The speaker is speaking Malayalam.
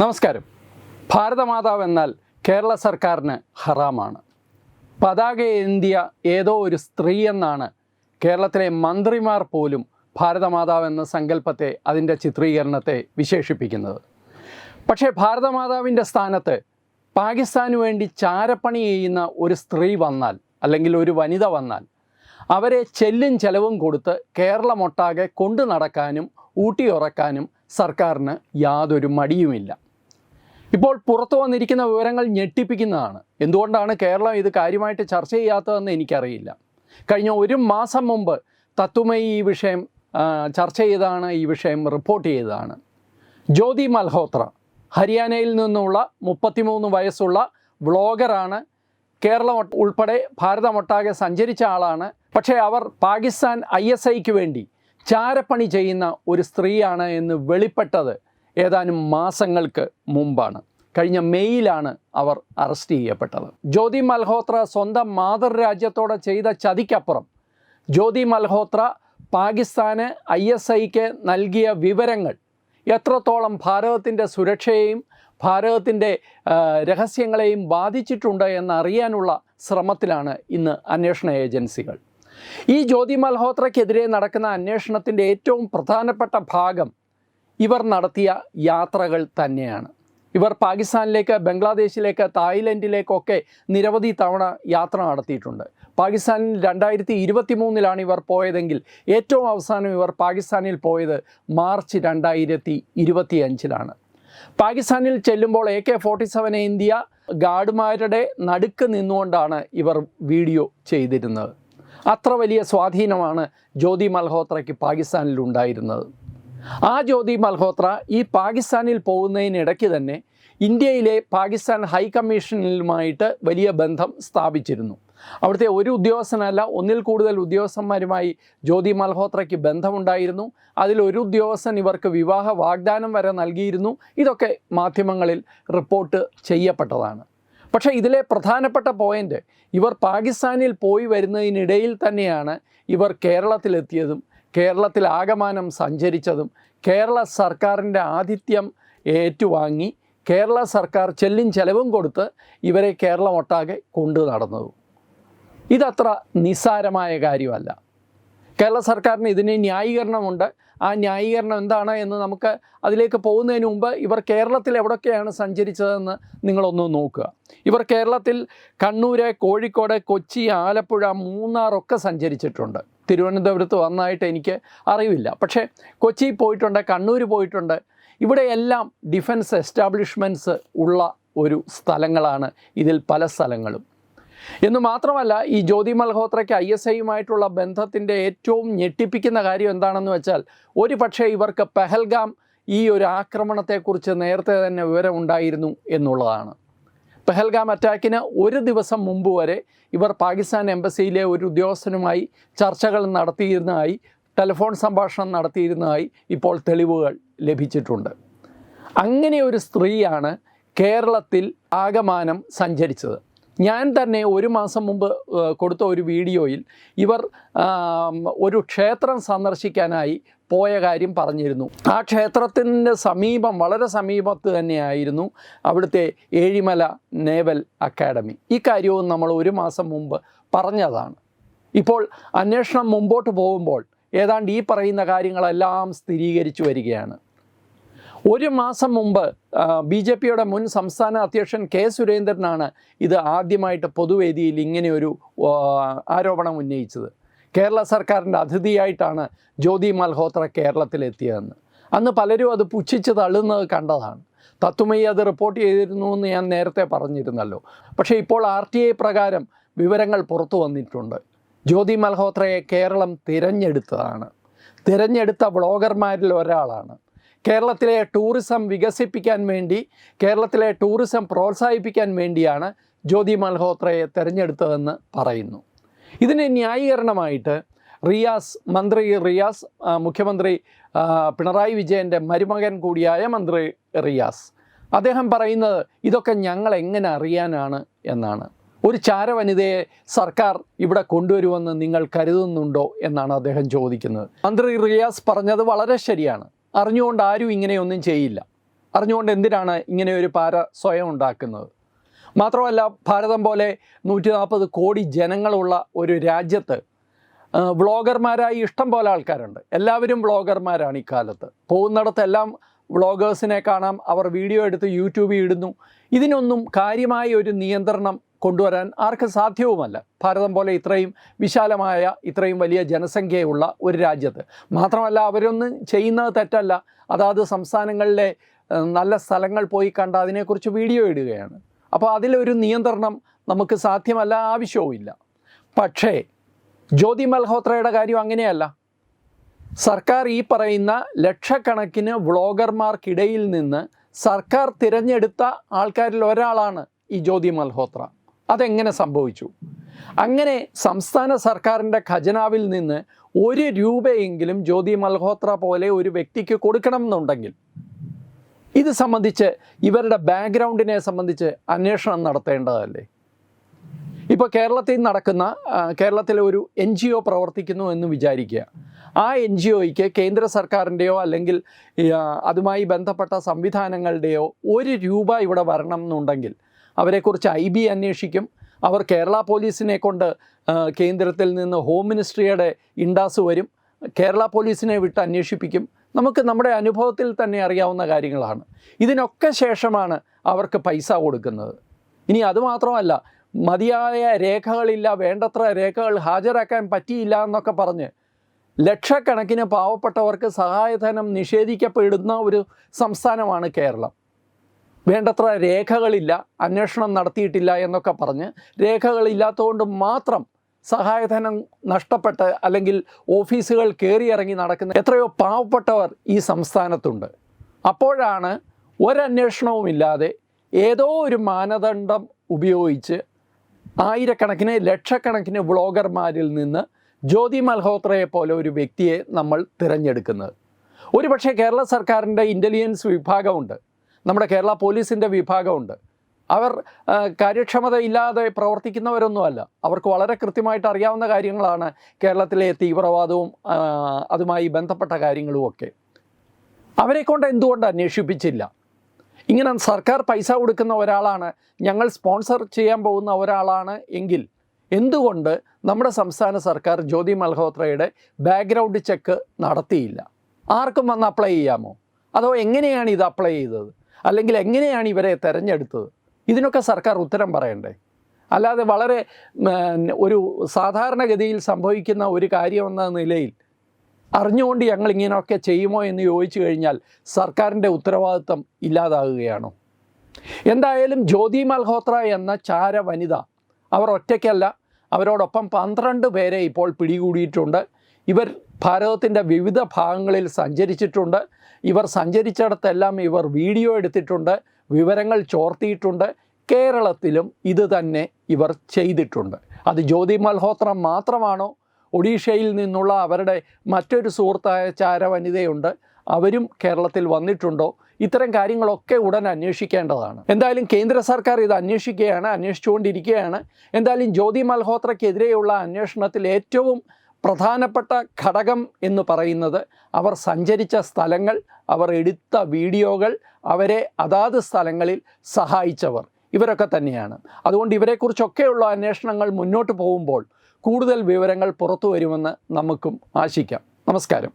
നമസ്കാരം. ഭാരതമാതാവ് എന്നാൽ കേരള സർക്കാരിന് ഹറാമാണ്. പതാക ഏന്തിയ ഏതോ ഒരു സ്ത്രീ എന്നാണ് കേരളത്തിലെ മന്ത്രിമാർ പോലും ഭാരതമാതാവ് എന്ന സങ്കല്പത്തെ അതിന്റെ ചിത്രീകരണത്തെ വിശേഷിപ്പിക്കുന്നത്. പക്ഷേ ഭാരതമാതാവിന്റെ സ്ഥാനത്ത് പാകിസ്ഥാന് വേണ്ടി ചാരപ്പണി ചെയ്യുന്ന ഒരു സ്ത്രീ വന്നാൽ അല്ലെങ്കിൽ ഒരു വനിത വന്നാൽ അവരെ ചെല്ലും ചെലവും കൊടുത്ത് കേരളമൊട്ടാകെ കൊണ്ടു നടക്കാനും ഊട്ടിയുറക്കാനും സർക്കാരിന് യാതൊരു മടിയുമില്ല. ഇപ്പോൾ പുറത്തു വന്നിരിക്കുന്ന വിവരങ്ങൾ ഞെട്ടിപ്പിക്കുന്നതാണ്. എന്തുകൊണ്ടാണ് കേരളം ഇത് കാര്യമായിട്ട് ചർച്ച ചെയ്യാത്തതെന്ന് എനിക്കറിയില്ല. കഴിഞ്ഞ ഒരു മാസം മുമ്പ് തത്വമയി ഈ വിഷയം ചർച്ച ചെയ്താണ് ഈ വിഷയം റിപ്പോർട്ട് ചെയ്തതാണ്. ജ്യോതി മൽഹോത്ര ഹരിയാനയിൽ നിന്നുള്ള മുപ്പത്തിമൂന്ന് വയസ്സുള്ള വ്ളോഗറാണ്. കേരളം ഉൾപ്പെടെ ഭാരതമൊട്ടാകെ സഞ്ചരിച്ച ആളാണ്. പക്ഷേ അവർ പാകിസ്ഥാൻ ഐ എസ് ഐക്ക് വേണ്ടി ചാരപ്പണി ചെയ്യുന്ന ഒരു സ്ത്രീയാണ് എന്ന് വെളിപ്പെട്ടത് ഏതാനും മാസങ്ങൾക്ക് മുമ്പാണ്. കഴിഞ്ഞ മെയ്യിലാണ് അവർ അറസ്റ്റ് ചെയ്യപ്പെട്ടത്. ജ്യോതി മൽഹോത്ര സ്വന്തം മാതൃരാജ്യത്തോടെ ചെയ്ത ചതിക്കപ്പുറം. ജ്യോതി മൽഹോത്ര പാകിസ്ഥാന് ഐ എസ് ഐക്ക് നൽകിയ വിവരങ്ങൾ എത്രത്തോളം ഭാരതത്തിന്റെ സുരക്ഷയെയും ഭാരതത്തിന്റെ രഹസ്യങ്ങളെയും ബാധിച്ചിട്ടുണ്ട് എന്നറിയാനുള്ള ശ്രമത്തിലാണ് ഇന്ന് അന്വേഷണ ഏജൻസികൾ. ഈ ജ്യോതി മൽഹോത്രയ്ക്കെതിരെ നടക്കുന്ന അന്വേഷണത്തിന്റെ ഏറ്റവും പ്രധാനപ്പെട്ട ഭാഗം ഇവർ നടത്തിയ യാത്രകൾ തന്നെയാണ്. ഇവർ പാകിസ്ഥാനിലേക്ക് ബംഗ്ലാദേശിലേക്ക് തായ്ലൻഡിലേക്കൊക്കെ നിരവധി തവണ യാത്ര നടത്തിയിട്ടുണ്ട്. പാകിസ്ഥാനിൽ രണ്ടായിരത്തി ഇരുപത്തി മൂന്നിലാണ് ഇവർ പോയതെങ്കിൽ ഏറ്റവും അവസാനം ഇവർ പാകിസ്ഥാനിൽ പോയത് മാർച്ച് രണ്ടായിരത്തി ഇരുപത്തി അഞ്ചിലാണ് പാകിസ്ഥാനിൽ ചെല്ലുമ്പോൾ A K forty seven India ഗാർഡുമാരുടെ നടുക്ക് നിന്നുകൊണ്ടാണ് ഇവർ വീഡിയോ ചെയ്തിരുന്നത്. അത്ര വലിയ സ്വാധീനമാണ് ജ്യോതി മൽഹോത്രയ്ക്ക് പാകിസ്ഥാനിൽ ഉണ്ടായിരുന്നത് ആ ജ്യോതി മൽഹോത്ര ഈ പാകിസ്ഥാനിൽ പോകുന്നതിനിടയ്ക്ക് തന്നെ ഇന്ത്യയിലെ പാകിസ്ഥാൻ ഹൈക്കമ്മീഷനിലുമായിട്ട് വലിയ ബന്ധം സ്ഥാപിച്ചിരുന്നു. അവിടുത്തെ ഒരു ഉദ്യോഗസ്ഥനല്ല ഒന്നിൽ കൂടുതൽ ഉദ്യോഗസ്ഥന്മാരുമായി ജ്യോതി മൽഹോത്രയ്ക്ക് ബന്ധമുണ്ടായിരുന്നു. അതിൽ ഒരു ഉദ്യോഗസ്ഥൻ ഇവർക്ക് വിവാഹ വാഗ്ദാനം വരെ നൽകിയിരുന്നു. ഇതൊക്കെ മാധ്യമങ്ങളിൽ റിപ്പോർട്ട് ചെയ്യപ്പെട്ടതാണ്. പക്ഷേ ഇതിലെ പ്രധാനപ്പെട്ട പോയിന്റ് ഇവർ പാകിസ്ഥാനിൽ പോയി വരുന്നതിനിടയിൽ തന്നെയാണ് ഇവർ കേരളത്തിലെത്തിയതും കേരളത്തിൽ ആഗമനം സഞ്ചരിച്ചതും കേരള സർക്കാരിന്റെ ആതിഥ്യം ഏറ്റുവാങ്ങി കേരള സർക്കാർ ചെല്ലും ചെലവും കൊടുത്ത് ഇവരെ കേരളമൊട്ടാകെ കൊണ്ടു നടന്നതും. ഇതത്ര നിസ്സാരമായ കാര്യമല്ല. കേരള സർക്കാരിന് ഇതിന് ന്യായീകരണമുണ്ട്. ആ ന്യായീകരണം എന്താണ് എന്ന് നമുക്ക് അതിലേക്ക് പോകുന്നതിന് മുമ്പ് ഇവർ കേരളത്തിൽ എവിടൊക്കെയാണ് സഞ്ചരിച്ചതെന്ന് നിങ്ങളൊന്ന് നോക്കുക. ഇവർ കേരളത്തിൽ കണ്ണൂർ കോഴിക്കോട് കൊച്ചി ആലപ്പുഴ മൂന്നാറൊക്കെ സഞ്ചരിച്ചിട്ടുണ്ട്. തിരുവനന്തപുരത്ത് വന്നതായിട്ട് എനിക്ക് അറിവില്ല. പക്ഷേ കൊച്ചി പോയിട്ടുണ്ട് കണ്ണൂർ പോയിട്ടുണ്ട്. ഇവിടെയെല്ലാം ഡിഫൻസ് എസ്റ്റാബ്ലിഷ്മെന്റ്സ് ഉള്ള ഒരു സ്ഥലങ്ങളാണ് ഇതിൽ പല സ്ഥലങ്ങളും. എന്ന് മാത്രമല്ല ഈ ജ്യോതി മൽഹോത്രയ്ക്ക് ഐ എസ് ഐയുമായിട്ടുള്ള ബന്ധത്തിന്റെ ഏറ്റവും ഞെട്ടിപ്പിക്കുന്ന കാര്യം എന്താണെന്ന് വെച്ചാൽ ഒരു പക്ഷേ ഇവർക്ക് പെഹൽഗാം ഈ ഒരു ആക്രമണത്തെക്കുറിച്ച് നേരത്തെ തന്നെ വിവരമുണ്ടായിരുന്നു എന്നുള്ളതാണ്. പെഹൽഗാം അറ്റാക്കിന് ഒരു ദിവസം മുമ്പ് വരെ ഇവർ പാകിസ്ഥാൻ എംബസിയിലെ ഒരു ഉദ്യോഗസ്ഥനുമായി ചർച്ചകൾ നടത്തിയിരുന്നതായി ടെലിഫോൺ സംഭാഷണം നടത്തിയിരുന്നതായി ഇപ്പോൾ തെളിവുകൾ ലഭിച്ചിട്ടുണ്ട്. അങ്ങനെ ഒരു സ്ത്രീയാണ് കേരളത്തിൽ ആകമാനം സഞ്ചരിച്ചത്. ഞാൻ തന്നെ ഒരു മാസം മുമ്പ് കൊടുത്ത ഒരു വീഡിയോയിൽ ഇവർ ഒരു ക്ഷേത്രം സന്ദർശിക്കാനായി പോയ കാര്യം പറഞ്ഞിരുന്നു. ആ ക്ഷേത്രത്തിന്റെ സമീപം വളരെ സമീപത്ത് തന്നെയായിരുന്നു അവിടുത്തെ ഏഴിമല നേവൽ അക്കാഡമി. കാര്യവും നമ്മൾ ഒരു മാസം മുമ്പ് പറഞ്ഞതാണ്. ഇപ്പോൾ അന്വേഷണം മുമ്പോട്ട് പോകുമ്പോൾ ഏതാണ്ട് ഈ പറയുന്ന കാര്യങ്ങളെല്ലാം സ്ഥിരീകരിച്ചു വരികയാണ്. ഒരു മാസം മുമ്പ് ബി ജെ പിയുടെ മുൻ സംസ്ഥാന അധ്യക്ഷൻ കെ സുരേന്ദ്രനാണ് ഇത് ആദ്യമായിട്ട് പൊതുവേദിയിൽ ഇങ്ങനെയൊരു ആരോപണം ഉന്നയിച്ചത്. കേരള സർക്കാരിന്റെ അതിഥിയായിട്ടാണ് ജ്യോതി മൽഹോത്ര കേരളത്തിലെത്തിയതെന്ന്. അന്ന് പലരും അത് പുച്ഛിച്ച് തള്ളുന്നത് കണ്ടതാണ്. തത്തുമയി അത് റിപ്പോർട്ട് ചെയ്തിരുന്നു എന്ന് ഞാൻ നേരത്തെ പറഞ്ഞിരുന്നല്ലോ. പക്ഷേ ഇപ്പോൾ ആർ ടി ഐ പ്രകാരം വിവരങ്ങൾ പുറത്തു വന്നിട്ടുണ്ട്. ജ്യോതി മൽഹോത്രയെ കേരളം തിരഞ്ഞെടുത്തതാണ്. തിരഞ്ഞെടുത്ത വ്ളോഗർമാരിൽ ഒരാളാണ്. കേരളത്തിലെ ടൂറിസം വികസിപ്പിക്കാൻ വേണ്ടി കേരളത്തിലെ ടൂറിസം പ്രോത്സാഹിപ്പിക്കാൻ വേണ്ടിയാണ് ജ്യോതി മൽഹോത്രയെ തിരഞ്ഞെടുത്തതെന്ന് പറയുന്നു. ഇതിന് ന്യായീകരണമായിട്ട് റിയാസ് മന്ത്രി റിയാസ് മുഖ്യമന്ത്രി പിണറായി വിജയന്റെ മരുമകൻ കൂടിയായ മന്ത്രി റിയാസ്. അദ്ദേഹം പറയുന്നത് ഇതൊക്കെ ഞങ്ങൾ എങ്ങനെ അറിയാനാണ് എന്നാണ്. ഒരു ചാരവനിതയെ സർക്കാർ ഇവിടെ കൊണ്ടുവരുമെന്ന് നിങ്ങൾ കരുതുന്നുണ്ടോ എന്നാണ് അദ്ദേഹം ചോദിക്കുന്നത്. മന്ത്രി റിയാസ് പറഞ്ഞത് വളരെ ശരിയാണ്. അറിഞ്ഞുകൊണ്ട് ആരും ഇങ്ങനെയൊന്നും ചെയ്യില്ല. അറിഞ്ഞുകൊണ്ട് എന്തിനാണ് ഇങ്ങനെ ഒരു പാര സ്വയം ഉണ്ടാക്കുന്നത്? മാത്രമല്ല ഭാരതം പോലെ നൂറ്റി നാൽപ്പത് കോടി ജനങ്ങളുള്ള ഒരു രാജ്യത്ത് വ്ളോഗർമാരായി ഇഷ്ടം പോലെ ആൾക്കാരുണ്ട്. എല്ലാവരും വ്ളോഗർമാരാണ് ഇക്കാലത്ത്. പോകുന്നിടത്തെല്ലാം വ്ളോഗേഴ്സിനെ കാണാം. അവർ വീഡിയോ എടുത്ത് യൂട്യൂബിൽ ഇടുന്നു. ഇതിനൊന്നും കാര്യമായ ഒരു നിയന്ത്രണം കൊണ്ടുവരാൻ ആർക്കും സാധ്യവുമല്ല. ഭാരതം പോലെ ഇത്രയും വിശാലമായ ഇത്രയും വലിയ ജനസംഖ്യയുള്ള ഒരു രാജ്യത്ത്. മാത്രമല്ല അവരൊന്നും ചെയ്യുന്നത് തെറ്റല്ല. അതാത് സംസ്ഥാനങ്ങളിലെ നല്ല സ്ഥലങ്ങൾ പോയി കണ്ട അതിനെക്കുറിച്ച് വീഡിയോ ഇടുകയാണ്. അപ്പോൾ അതിലൊരു നിയന്ത്രണം നമുക്ക് സാധ്യമല്ല ആവശ്യവുമില്ല. പക്ഷേ ജ്യോതി മൽഹോത്രയുടെ കാര്യം അങ്ങനെയല്ല. സർക്കാർ ഈ പറയുന്ന ലക്ഷക്കണക്കിന് വ്ളോഗർമാർക്കിടയിൽ നിന്ന് സർക്കാർ തിരഞ്ഞെടുത്ത ആൾക്കാരിൽ ഒരാളാണ് ഈ ജ്യോതി മൽഹോത്ര. അതെങ്ങനെ സംഭവിച്ചു? അങ്ങനെ സംസ്ഥാന സർക്കാരിന്റെ ഖജനാവിൽ നിന്ന് ഒരു രൂപയെങ്കിലും ജ്യോതി മൽഹോത്ര പോലെ ഒരു വ്യക്തിക്ക് കൊടുക്കണം എന്നുണ്ടെങ്കിൽ ഇത് സംബന്ധിച്ച് ഇവരുടെ ബാക്ക്ഗ്രൗണ്ടിനെ സംബന്ധിച്ച് അന്വേഷണം നടത്തേണ്ടതല്ലേ? ഇപ്പോൾ കേരളത്തിൽ നടക്കുന്ന കേരളത്തിലെ ഒരു എൻ ജി ഒ പ്രവർത്തിക്കുന്നു എന്ന് വിചാരിക്കുക. ആ എൻ ജി ഒയ്ക്ക് കേന്ദ്ര സർക്കാരിന്റെയോ അല്ലെങ്കിൽ അതുമായി ബന്ധപ്പെട്ട സംവിധാനങ്ങളുടെയോ ഒരു രൂപ ഇവിടെ വരണം എന്നുണ്ടെങ്കിൽ അവരെക്കുറിച്ച് ഐ ബി അന്വേഷിക്കും. അവർ കേരള പോലീസിനെ കൊണ്ട് കേന്ദ്രത്തിൽ നിന്ന് ഹോം മിനിസ്ട്രിയുടെ ഇൻഡാസ് വരും. കേരള പോലീസിനെ വിട്ട് അന്വേഷിപ്പിക്കും നമുക്ക് നമ്മുടെ അനുഭവത്തിൽ തന്നെ അറിയാവുന്ന കാര്യങ്ങളാണ്. ഇതിനൊക്കെ ശേഷമാണ് അവർക്ക് പൈസ കൊടുക്കുന്നത്. ഇനി അതുമാത്രമല്ല മതിയായ രേഖകളില്ല വേണ്ടത്ര രേഖകൾ ഹാജരാക്കാൻ പറ്റിയില്ല എന്നൊക്കെ പറഞ്ഞ് ലക്ഷക്കണക്കിന് പാവപ്പെട്ടവർക്ക് സഹായധനം നിഷേധിക്കപ്പെടുന്ന ഒരു സംസ്ഥാനമാണ് കേരളം. വേണ്ടത്ര രേഖകളില്ല അന്വേഷണം നടത്തിയിട്ടില്ല എന്നൊക്കെ പറഞ്ഞ് രേഖകളില്ലാത്തതുകൊണ്ട് മാത്രം സഹായധനം നഷ്ടപ്പെട്ട് അല്ലെങ്കിൽ ഓഫീസുകൾ കയറിയിറങ്ങി നടക്കുന്ന എത്രയോ പാവപ്പെട്ടവർ ഈ സംസ്ഥാനത്തുണ്ട്. അപ്പോഴാണ് ഒരന്വേഷണവുമില്ലാതെ ഏതോ ഒരു മാനദണ്ഡം ഉപയോഗിച്ച് ആയിരക്കണക്കിന് ലക്ഷക്കണക്കിന് വ്ളോഗർമാരിൽ നിന്ന് ജ്യോതി മൽഹോത്രയെ പോലെ ഒരു വ്യക്തിയെ നമ്മൾ തിരഞ്ഞെടുക്കുന്നത്. ഒരുപക്ഷെ കേരള സർക്കാരിന്റെ ഇന്റലിജൻസ് വിഭാഗമുണ്ട്. നമ്മുടെ കേരള പോലീസിന്റെ വിഭാഗമുണ്ട്. അവർ കാര്യക്ഷമത ഇല്ലാതെ പ്രവർത്തിക്കുന്നവരൊന്നുമല്ല. അവർക്ക് വളരെ കൃത്യമായിട്ട് അറിയാവുന്ന കാര്യങ്ങളാണ് കേരളത്തിലെ തീവ്രവാദവും അതുമായി ബന്ധപ്പെട്ട കാര്യങ്ങളുമൊക്കെ. അവരെ കൊണ്ട് എന്തുകൊണ്ട് അന്വേഷിപ്പിച്ചില്ല? ഇങ്ങനെ സർക്കാർ പൈസ കൊടുക്കുന്ന ഒരാളാണ് ഞങ്ങൾ സ്പോൺസർ ചെയ്യാൻ പോകുന്ന ഒരാളാണ് എങ്കിൽ എന്തുകൊണ്ട് നമ്മുടെ സംസ്ഥാന സർക്കാർ ജ്യോതി മൽഹോത്രയുടെ ബാക്ക്ഗ്രൗണ്ട് ചെക്ക് നടത്തിയില്ല? ആർക്കും വന്ന് അപ്ലൈ ചെയ്യാമോ? അതോ എങ്ങനെയാണ് ഇത് അപ്ലൈ ചെയ്തത്? അല്ലെങ്കിൽ എങ്ങനെയാണ് ഇവരെ തിരഞ്ഞെടുത്തത്? ഇതിനൊക്കെ സർക്കാർ ഉത്തരം പറയണ്ടേ? അല്ലാതെ വളരെ ഒരു സാധാരണഗതിയിൽ സംഭവിക്കുന്ന ഒരു കാര്യമെന്ന നിലയിൽ അറിഞ്ഞുകൊണ്ട് ഞങ്ങൾ ഇങ്ങനെയൊക്കെ ചെയ്യുമോ എന്ന് ചോദിച്ചു കഴിഞ്ഞാൽ സർക്കാരിന്റെ ഉത്തരവാദിത്വം ഇല്ലാതാകുകയാണോ? എന്തായാലും ജ്യോതി മൽഹോത്ര എന്ന ചാര വനിത അവർ ഒറ്റയ്ക്കല്ല അവരോടൊപ്പം പന്ത്രണ്ട് പേരെ ഇപ്പോൾ പിടികൂടിയിട്ടുണ്ട്. ഇവർ ഭാരതത്തിന്റെ വിവിധ ഭാഗങ്ങളിൽ സഞ്ചരിച്ചിട്ടുണ്ട്. ഇവർ സഞ്ചരിച്ചിടത്തെല്ലാം ഇവർ വീഡിയോ എടുത്തിട്ടുണ്ട്. വിവരങ്ങൾ ചോർത്തിയിട്ടുണ്ട്. കേരളത്തിലും ഇത് തന്നെ ഇവർ ചെയ്തിട്ടുണ്ട്. അത് ജ്യോതി മൽഹോത്ര മാത്രമാണോ? ഒഡീഷയിൽ നിന്നുള്ള അവരുടെ മറ്റൊരു സുഹൃത്തായ ചാര വനിതയുണ്ട് അവരും കേരളത്തിൽ വന്നിട്ടുണ്ടോ? ഇത്തരം കാര്യങ്ങളൊക്കെ ഉടൻ അന്വേഷിക്കേണ്ടതാണ്. എന്തായാലും കേന്ദ്ര സർക്കാർ ഇത് അന്വേഷിക്കുകയാണ് അന്വേഷിച്ചുകൊണ്ടിരിക്കുകയാണ്. എന്തായാലും ജ്യോതി മൽഹോത്രയ്ക്കെതിരെയുള്ള അന്വേഷണത്തിൽ ഏറ്റവും പ്രധാനപ്പെട്ട ഘടകം എന്ന് പറയുന്നത് അവർ സഞ്ചരിച്ച സ്ഥലങ്ങൾ അവർ എടുത്ത വീഡിയോകൾ അവരെ അതാത് സ്ഥലങ്ങളിൽ സഹായിച്ചവർ. ഇവരൊക്കെ തന്നെയാണ്. അതുകൊണ്ട് ഇവരെക്കുറിച്ചൊക്കെയുള്ള അന്വേഷണങ്ങൾ മുന്നോട്ട് പോകുമ്പോൾ കൂടുതൽ വിവരങ്ങൾ പുറത്തു വരുമെന്ന് നമുക്കും ആശിക്കാം. നമസ്കാരം.